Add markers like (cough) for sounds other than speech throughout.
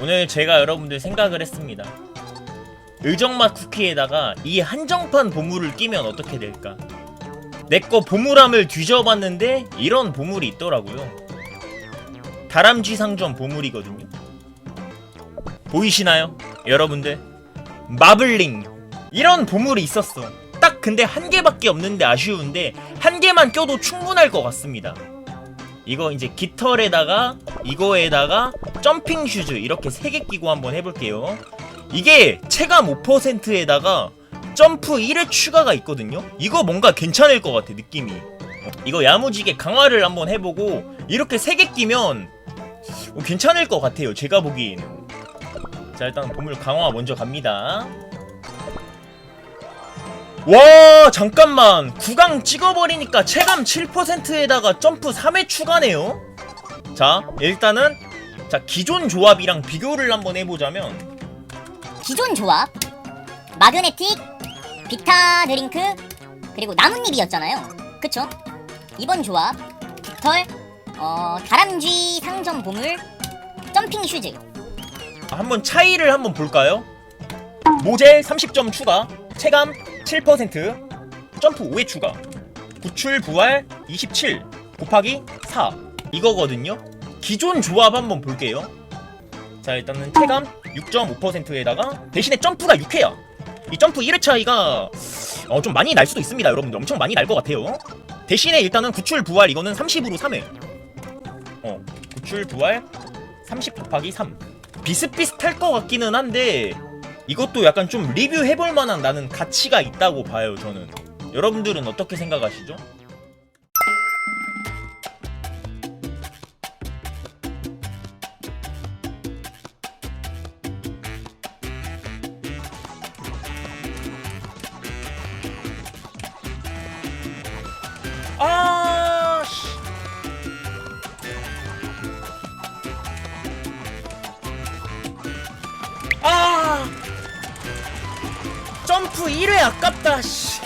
오늘 제가 여러분들 생각을 했습니다. 의정맛 쿠키에다가 이 한정판 보물을 끼면 어떻게 될까? 내거 보물함을 뒤져봤는데 이런 보물이 있더라고요. 다람쥐 상점 보물이거든요. 보이시나요? 여러분들? 마블링. 이런 보물이 있었어. 딱 근데 한 개밖에 없는데 아쉬운데 한 개만 껴도 충분할 것 같습니다. 이거 이제 깃털에다가 이거에다가 점핑 슈즈 이렇게 세개 끼고 한번 해볼게요. 이게 체감 5%에다가 점프 1회 추가가 있거든요. 이거 뭔가 괜찮을 것 같아 느낌이. 이거 야무지게 강화를 한번 해보고 이렇게 세개 끼면 어, 괜찮을 것 같아요. 제가 보기에는. 자 일단 보물 강화 먼저 갑니다. 와 잠깐만 구강 찍어버리니까 체감 7%에다가 점프 3회 추가네요 자 일단은 자 기존 조합이랑 비교를 한번 해보자면. 기존 조합. 마그네틱 비타 드링크 그리고 나뭇잎이었잖아요. 그쵸? 이번 조합 깃털 어 다람쥐 상점 보물 점핑 슈즈. 한번 차이를 한번 볼까요? 모젤 30점 추가 체감 7% 점프 5회 추가. 구출 부활 27 곱하기 4 이거거든요 기존 조합 한번 볼게요. 자 일단은 체감 6.5%에다가 대신에 점프가 6회야 이 점프 1회 차이가 어, 좀 많이 날 수도 있습니다 여러분들. 엄청 많이 날 것 같아요. 대신에 일단은 구출 부활 이거는 30으로 3회. 어 구출 부활 30 곱하기 3 비슷비슷할 것 같기는 한데 이것도 약간 좀 리뷰해볼 만한 나는 가치가 있다고 봐요 저는. 여러분들은 어떻게 생각하시죠? 점프 1회 아깝다, 씨.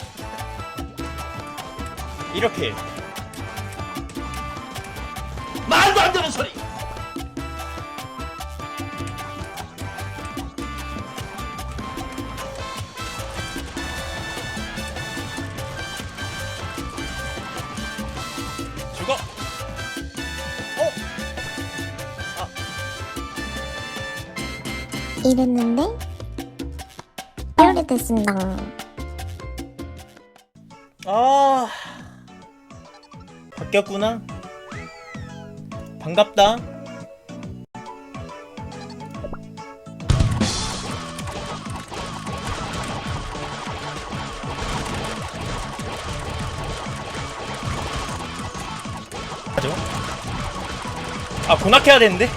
이렇게. 말도 안 되는 소리. 죽어. 어? 이랬는데 이렇게 됐습니다. 아. 바뀌었구나. 반갑다. 아, 군악해야 되는데?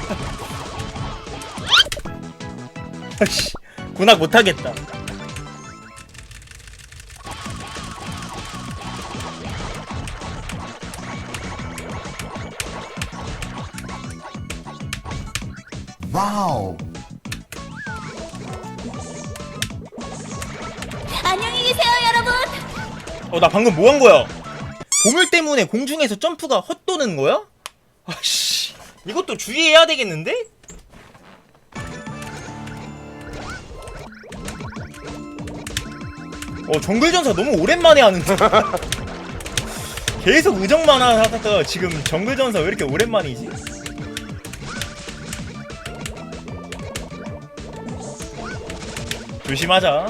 (laughs) 군악 못하겠다. 와우. 안녕히 계세요 여러분 어, 나 방금 뭐 한 거야? 보물 때문에 공중에서 점프가 헛도는 거야? 아씨, 이것도 주의해야 되겠는데? 어, 정글 전사 너무 오랜만에 하는 거야. (laughs) 계속 의정만 하다가 지금 정글 전사 왜 이렇게 오랜만이지? 조심하자.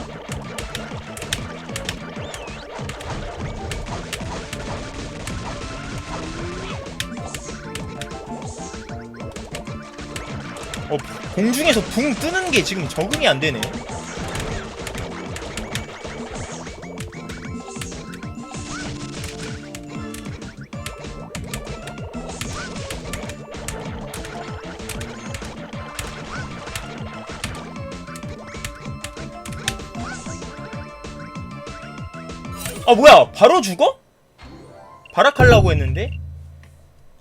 어, 공중에서 붕 뜨는 게 지금 적응이 안 되네. 아 뭐야 바로 죽어? 발악하려고 했는데?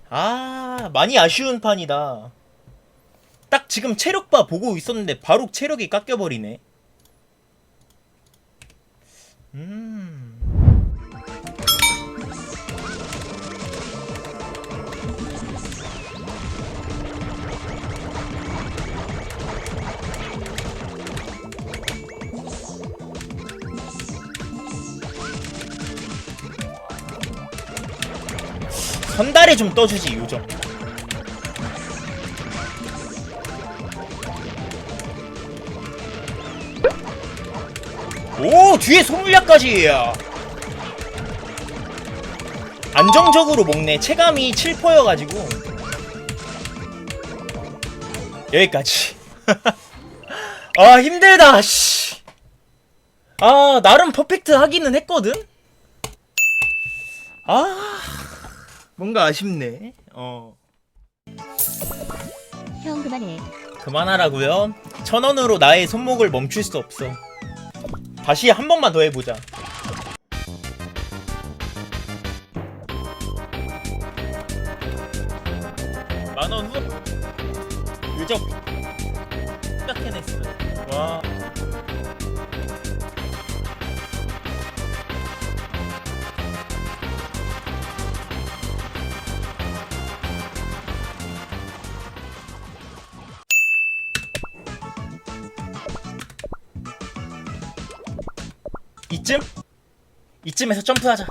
아 많이 아쉬운 판이다. 딱 지금 체력바 보고 있었는데 바로 체력이 깎여버리네. 음 전달에 좀 떠주지 요정. 오 뒤에 소물약까지. 안정적으로 먹네. 체감이 7%여가지고. 여기까지. (laughs) 아 힘들다 씨. 아 나름 퍼펙트 하기는 했거든? 아 뭔가 아쉽네. 어. 형 그만해. 그만하라고요? 천 원으로 나의 손목을 멈출 수 없어. 다시 한 번만 더 해보자. 만원 후. 유적. 딱 해냈어 와 이쯤? 이쯤에서 점프하자.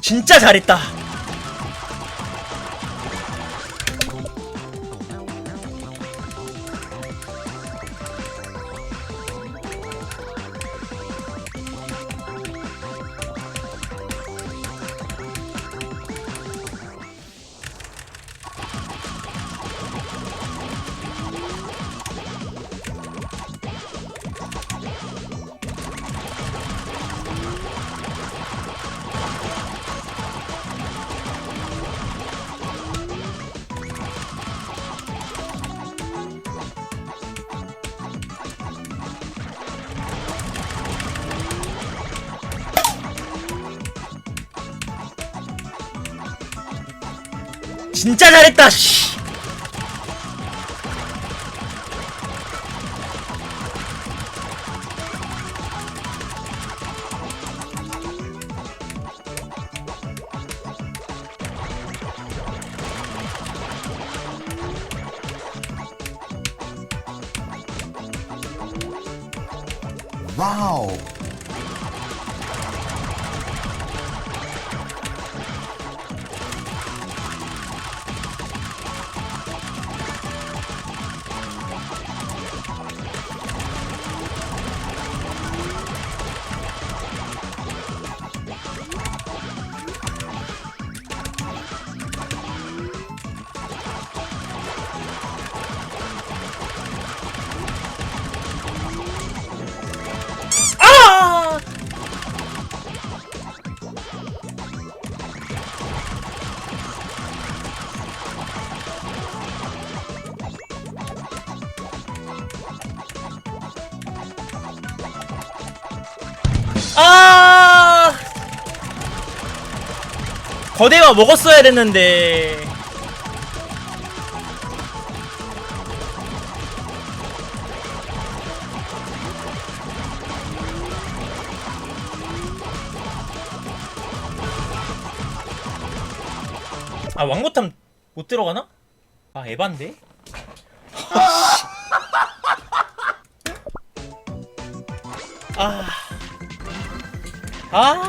진짜 잘했다. 진짜 잘했다. 씨. 와우. 아! 거대가 먹었어야 됐는데. 아 왕모탐 못 들어가나? 아 에반데? 아, 아,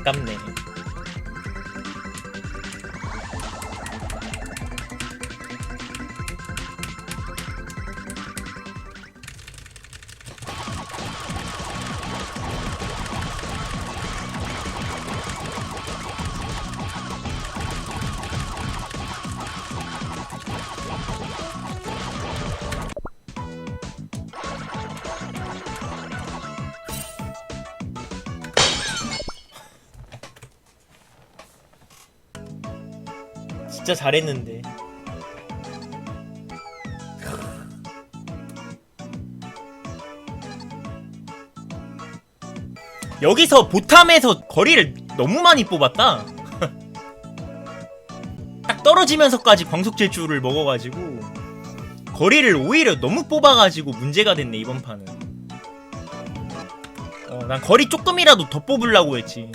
아깝네. 진짜 잘했는데. 여기서 보탐에서 거리를 너무 많이 뽑았다. (laughs) 딱 떨어지면서까지 광속 질주를 먹어가지고 거리를 오히려 너무 뽑아가지고 문제가 됐네 이번 판은. 어, 난 거리 조금이라도 더 뽑으려고 했지.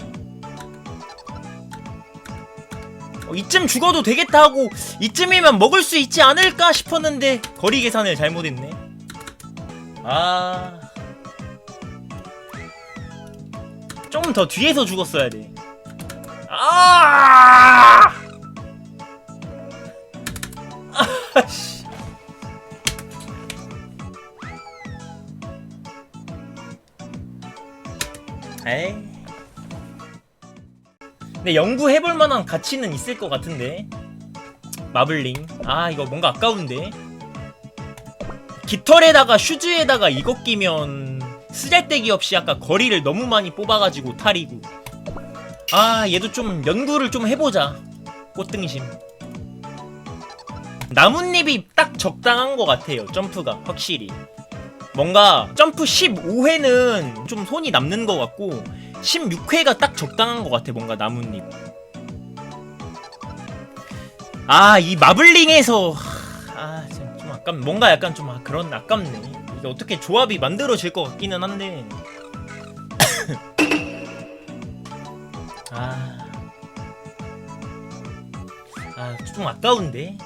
어, 이쯤 죽어도 되겠다 하고 이쯤이면 먹을 수 있지 않을까 싶었는데 거리 계산을 잘못했네. 아. 좀더 뒤에서 죽었어야 돼. 아! 아씨. 에이. 근데 연구해볼 만한 가치는 있을 것 같은데. 마블링. 아, 이거 뭔가 아까운데. 깃털에다가 슈즈에다가 이거 끼면 쓰잘데기 없이 아까 거리를 너무 많이 뽑아가지고 탈이고. 아, 얘도 좀 연구를 좀 해보자. 꽃등심. 나뭇잎이 딱 적당한 것 같아요. 점프가 확실히. 뭔가 점프 15회는 좀 손이 남는 것 같고 16회가 딱 적당한 것 같아. 뭔가 나뭇잎. 아, 이 마블링에서 아, 좀, 좀 아깝. 뭔가 약간 좀 아, 그런 아깝네. 이게 어떻게 조합이 만들어질 것 같기는 한데. (coughs) 아. 아, 좀 아까운데.